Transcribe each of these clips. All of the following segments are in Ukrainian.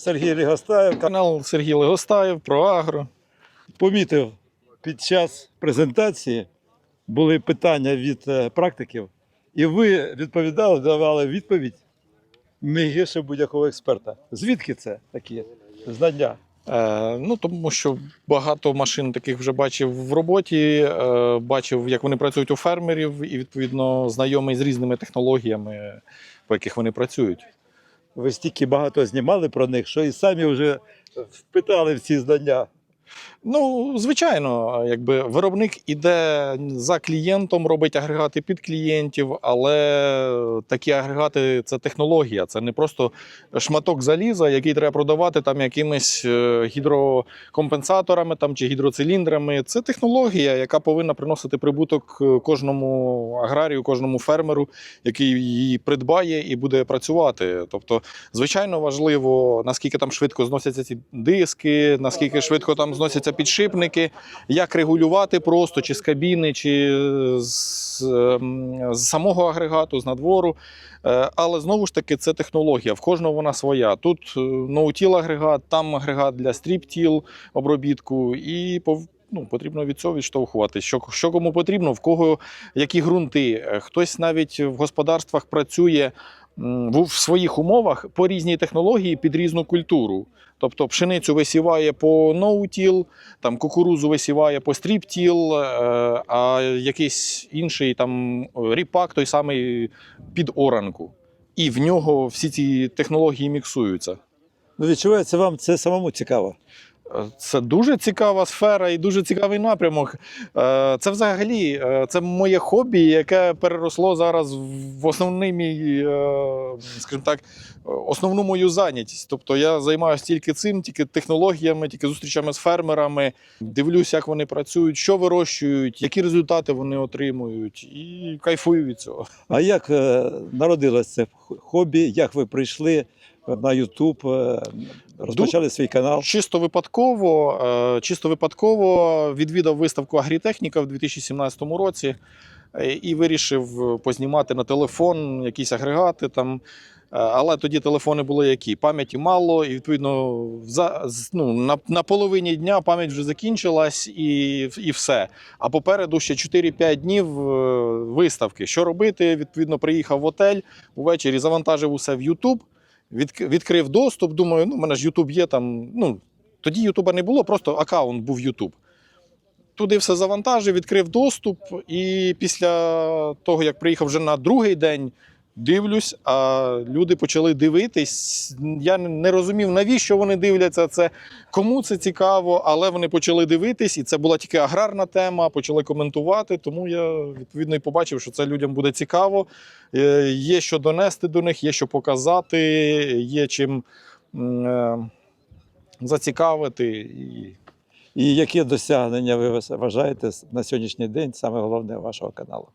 Сергій Лігостаєв Канал Сергій Легостаєв про агро. помітив під час презентації були питання від е, практиків, і ви відповідали, давали відповідь не гірше будь-якого експерта. Звідки це такі знання? Е, ну, тому що багато машин таких вже бачив в роботі, е, бачив, як вони працюють у фермерів, і відповідно знайомий з різними технологіями, по яких вони працюють. Ви стільки багато знімали про них, що і самі вже впитали всі знання. Ну, звичайно, якби виробник іде за клієнтом, робить агрегати під клієнтів, але такі агрегати це технологія, це не просто шматок заліза, який треба продавати там якимись е, гідрокомпенсаторами там, чи гідроциліндрами. Це технологія, яка повинна приносити прибуток е, кожному аграрію, кожному фермеру, який її придбає і буде працювати. Тобто, звичайно, важливо, наскільки там швидко зносяться ці диски, наскільки швидко там зносяться підшипники, як регулювати просто чи з кабіни, чи з, ем, з самого агрегату, з надвору. Е, Але знову ж таки, це технологія. В кожного вона своя. Тут е, ноутіл агрегат, там агрегат для стріптіл обробітку, і ну, потрібно від цього відштовхувати. Що, що кому потрібно, в кого які ґрунти. Е, Хтось навіть в господарствах працює в своїх умовах по різній технології під різну культуру. Тобто пшеницю висіває по ноутіл, там кукурузу висіває по стріптіл, е, а якийсь інший там ріпак, той самий під оранку. І в нього всі ці технології міксуються. Ну, відчувається, вам це самому цікаво. Це дуже цікава сфера і дуже цікавий напрямок. Е, Це взагалі е, це моє хобі, яке переросло зараз в основний мій, е, скажімо так, основну мою зайнятість. Тобто я займаюся тільки цим, тільки технологіями, тільки зустрічами з фермерами, дивлюсь, як вони працюють, що вирощують, які результати вони отримують, і кайфую від цього. А як народилось це хобі? Як ви прийшли на Ютуб, е, розпочали свій канал? Чисто випадково, е, чисто випадково відвідав виставку Агрітехніка в 2017 році е, і вирішив познімати на телефон якісь агрегати там. Але тоді телефони були які? Пам'яті мало, і відповідно за, ну, на, на половині дня пам'ять вже закінчилась і, і все. А попереду ще 4-5 днів виставки. Що робити? Відповідно, приїхав в отель увечері, завантажив усе в YouTube, відкрив доступ. Думаю, ну, в мене ж Ютуб є там. Ну, тоді Ютуба не було, просто аккаунт був Ютуб. Туди все завантажив, відкрив доступ, і після того, як приїхав вже на другий день, дивлюсь, а люди почали дивитись. Я не розумів, навіщо вони дивляться це, кому це цікаво, але вони почали дивитись, і це була тільки аграрна тема, почали коментувати. Тому я відповідно і побачив, що це людям буде цікаво. Е, Є що донести до них, є що показати, є чим е, зацікавити. І І які досягнення ви вважаєте на сьогоднішній день саме головне вашого каналу?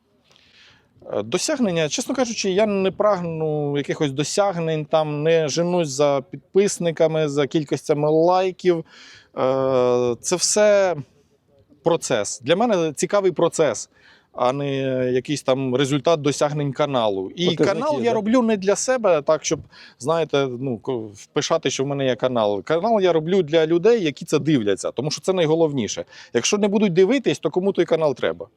Е, Досягнення, чесно кажучи, я не прагну якихось досягнень, там не женусь за підписниками, за кількостями лайків. Е, Це все процес. Для мене цікавий процес, а не якийсь там результат досягнень каналу. І Показники, канал я да? роблю не для себе, так щоб знаєте, ну впишати, що в мене є канал. Канал я роблю для людей, які це дивляться, тому що це найголовніше. Якщо не будуть дивитись, то кому той канал треба.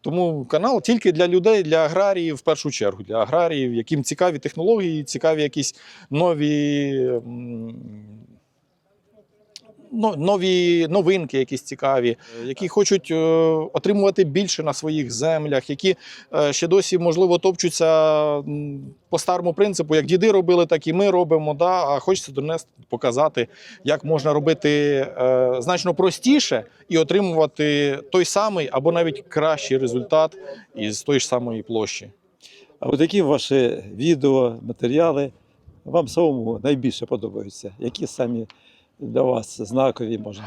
Тому канал тільки для людей, для аграріїв в першу чергу, для аграріїв, яким цікаві технології, цікаві якісь нові, нові новинки, якісь цікаві, які хочуть е, отримувати більше на своїх землях, які е, ще досі, можливо, топчуться по старому принципу, як діди робили, так і ми робимо. Да? А хочеться донести, показати, як можна робити е, значно простіше і отримувати той самий або навіть кращий результат із тої ж самої площі. А от які ваші відео, матеріали вам самому найбільше подобаються? Які самі для вас знакові можна?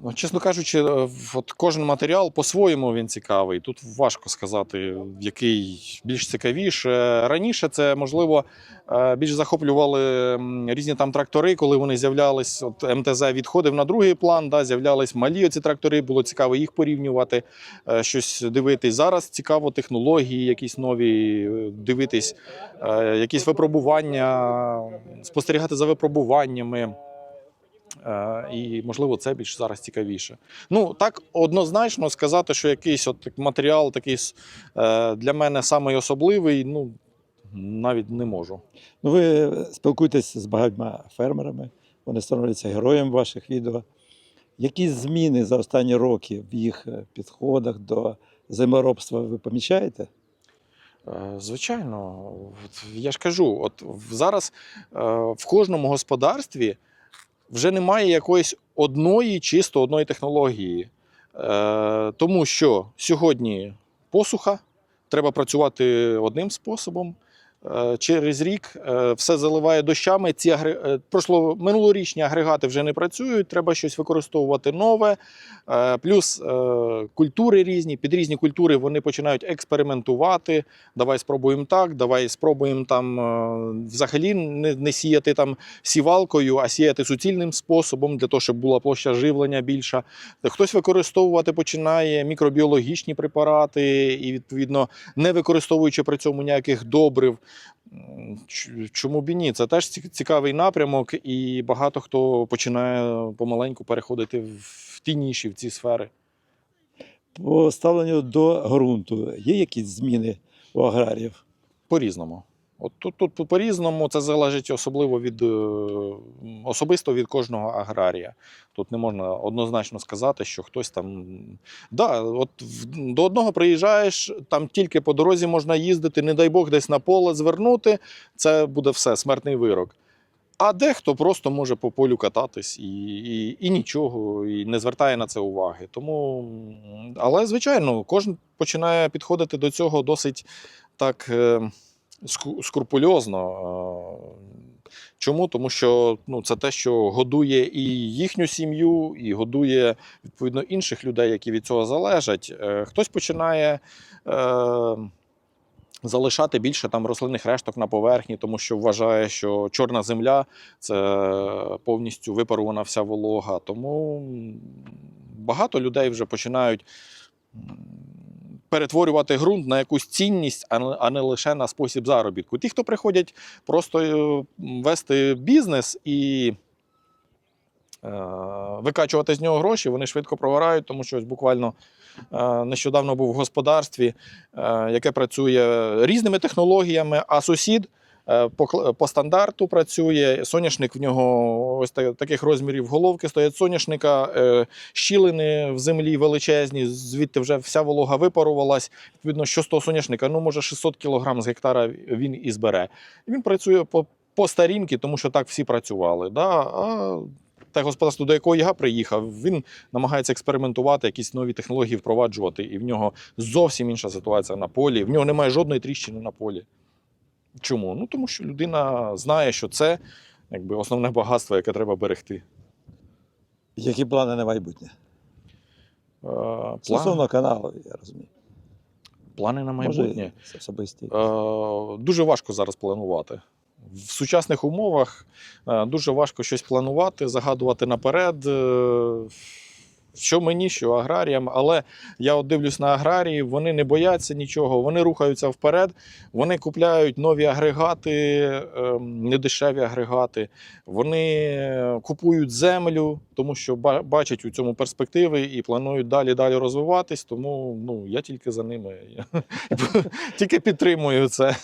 Ну, чесно кажучи, е, от кожен матеріал по-своєму він цікавий. Тут важко сказати, який більш цікавіше. Раніше це можливо е, більш захоплювали різні там трактори, коли вони з'являлись. От МТЗ відходив на другий план, да, з'являлись малі оці трактори. Було цікаво їх порівнювати, е, щось дивитись. Зараз цікаво технології, якісь нові дивитись, якісь випробування, спостерігати за випробуваннями. Е, І, можливо, це більш зараз цікавіше. Ну, так однозначно сказати, що якийсь от матеріал такий е, для мене самий особливий, ну, навіть не можу. Ну, ви спілкуєтесь з багатьма фермерами, вони становляться героєм ваших відео. Які зміни за останні роки в їх е, підходах до землеробства ви помічаєте? Звичайно, я ж кажу, от зараз в кожному господарстві вже немає якоїсь одної, чисто одної технології. Е, Тому що сьогодні посуха, треба працювати одним способом. Е, Через рік е, все заливає дощами. Ці агри... е, прошло минулорічні агрегати вже не працюють, треба щось використовувати нове. Плюс культури різні, під різні культури вони починають експериментувати. Давай спробуємо так, давай спробуємо там взагалі не сіяти там сівалкою, а сіяти суцільним способом для того, щоб була площа живлення більша. Хтось використовувати починає мікробіологічні препарати і, відповідно, не використовуючи при цьому ніяких добрив. Чому б і ні? Це теж цікавий напрямок, і багато хто починає помаленьку переходити в ті ніші, в ці сфери. По ставленню до ґрунту є якісь зміни у аграріїв? По-різному. От тут, тут по-різному це залежить особливо від е, особисто від кожного аграрія. Тут не можна однозначно сказати, що хтось там. Да, от до одного приїжджаєш, там тільки по дорозі можна їздити, не дай Бог, десь на поле звернути. Це буде все, смертний вирок. А дехто просто може по полю кататись і, і, і нічого, і не звертає на це уваги. Тому, але, звичайно, кожен починає підходити до цього досить так е, скрупульозно. Чому? Тому що ну, це те, що годує і їхню сім'ю, і годує відповідно інших людей, які від цього залежать. Е, Хтось починає. Е, Залишати більше там рослинних решток на поверхні, тому що вважає, що чорна земля це повністю випарована вся волога. Тому багато людей вже починають перетворювати ґрунт на якусь цінність, а не- лише на спосіб заробітку. Ті, хто приходять просто е, вести бізнес і е, викачувати з нього гроші, вони швидко прогорають, тому що ось буквально е, нещодавно був в господарстві, яке працює різними технологіями, а сусід. Е, По, по стандарту працює. Соняшник в нього ось та- таких розмірів головки стоять соняшника, е, щілини в землі величезні, звідти вже вся волога випарувалась. Відповідно, що з того соняшника, ну може 600 кг з гектара він і збере. Він працює по, по старінки, тому що так всі працювали. Да? А те господарство, до якого я приїхав, він намагається експериментувати, якісь нові технології впроваджувати, і в нього зовсім інша ситуація на полі. В нього немає жодної тріщини на полі. Чому? Ну тому що людина знає, що це якби основне багатство, яке треба берегти. Які плани на майбутнє? Е, План, Стосовно каналу, я розумію. плани на майбутнє. Може, особисті. Е, дуже важко зараз планувати. В сучасних умовах е, дуже важко щось планувати, загадувати наперед. е, Що мені, що аграріям, але я от дивлюсь на аграріїв, вони не бояться нічого, вони рухаються вперед, вони купляють нові агрегати, ем, недешеві агрегати, вони е, купують землю, тому що бачать у цьому перспективи і планують далі далі розвиватись. Тому ну, я тільки за ними. Тільки підтримую це.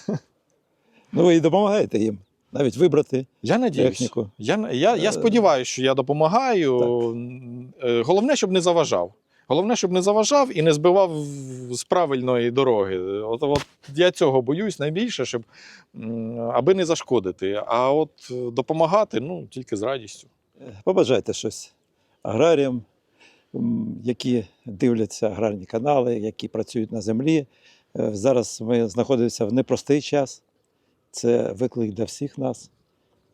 Ну, ви і допомагаєте їм навіть вибрати Я надіюсь. техніку. Я, я, я Е, сподіваюся, що я допомагаю. Е, Головне, щоб не заважав. Головне, щоб не заважав і не збивав з правильної дороги. От, от я цього боюсь найбільше, щоб аби не зашкодити. А от е, допомагати ну тільки з радістю. Побажайте щось аграріям, які дивляться аграрні канали, які працюють на землі. Е, Зараз ми знаходимося в непростий час. Це виклик для всіх нас.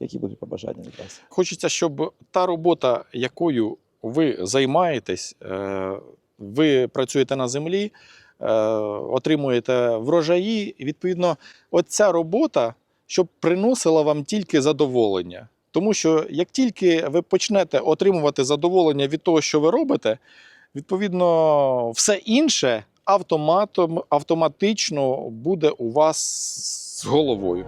Які будуть побажання від вас? Хочеться, щоб та робота, якою ви займаєтесь, е, ви працюєте на землі, е, отримуєте врожаї. Відповідно, оця робота, щоб приносила вам тільки задоволення. Тому що як тільки ви почнете отримувати задоволення від того, що ви робите, відповідно, все інше автоматом, автоматично буде у вас з головою.